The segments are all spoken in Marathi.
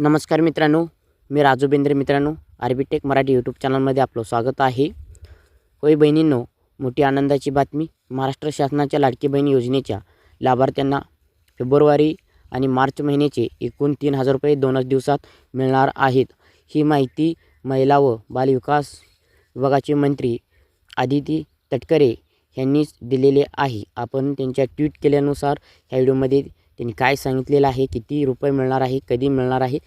नमस्कार मित्रांनो मी राजू बेंद्रे मित्रांनो आर्बिटेक मराठी यूट्यूब चॅनलमध्ये आपलं स्वागत आहे. होय बहिणींनो मोठी आनंदाची बातमी महाराष्ट्र शासनाच्या लाडकी बहीण योजनेच्या लाभार्थ्यांना फेब्रुवारी आणि मार्च महिन्याचे एकूण तीन हजार रुपये दोनच दिवसात मिळणार आहेत. ही माहिती महिला व बालविकास विभागाचे मंत्री आदिती तटकरे यांनीच दिलेले आहे. आपण त्यांच्या ट्विट केल्यानुसार ह्या व्हिडिओमध्ये त्यांनी काय सांगितलेलं आहे किती रुपये मिळणार आहे कधी मिळणार आहे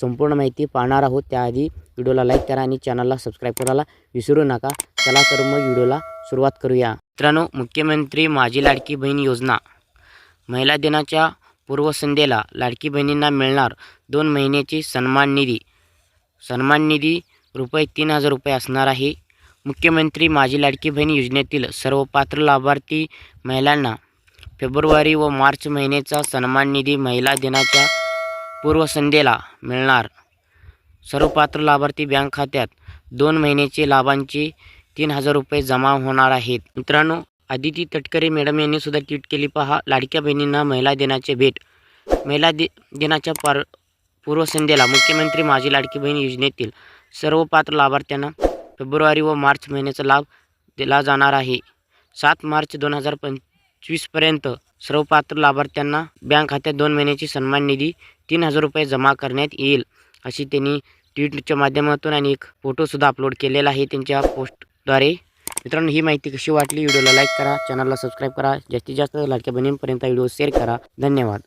संपूर्ण माहिती पाहणार आहोत. त्याआधी व्हिडिओला लाईक करा आणि चॅनलला सबस्क्राईब करायला विसरू नका. चला तर मग व्हिडिओला सुरुवात करूया. मित्रांनो मुख्यमंत्री माझी लाडकी बहीण योजना. महिला दिनाच्या पूर्वसंध्येला लाडकी बहिणींना मिळणार दोन महिन्याची सन्मान निधी. सन्मान निधी रुपये तीन हजार रुपये असणार आहे. मुख्यमंत्री माझी लाडकी बहीण योजनेतील सर्व पात्र लाभार्थी महिलांना फेब्रुवारी व मार्च महिन्याचा सन्मान निधी महिला दिनाच्या पूर्वसंध्येला मिळणार. सर्व पात्र लाभार्थी बँक खात्यात दोन महिन्याचे लाभांचे तीन हजार रुपये जमा होणार आहेत. मित्रांनो आदिती तटकरे मॅडम यांनी सुद्धा ट्विट केली पहा लाडक्या बहिणींना महिला दिनाचे भेट. महिला दि दिनाच्या पार पूर्वसंध्येला मुख्यमंत्री माझी लाडकी बहीण योजनेतील सर्व पात्र लाभार्थ्यांना फेब्रुवारी व मार्च महिन्याचा लाभ दिला जाणार आहे. सात मार्च दोन हजार पंचवीसपर्यंत सर्व पात्र लाभार्थ्यांना बँक खात्यात दोन महिन्याची सन्मान निधी तीन हजार रुपये जमा करण्यात येईल अशी त्यांनी ट्विटच्या माध्यमातून आणि एक फोटोसुद्धा अपलोड केलेला आहे त्यांच्या पोस्टद्वारे मित्रांनो ही माहिती कशी वाटली? व्हिडिओला लाईक करा चॅनलला सबस्क्राईब करा. जास्तीत जास्त लाडक्या बहिणींपर्यंत व्हिडिओ शेअर करा. धन्यवाद.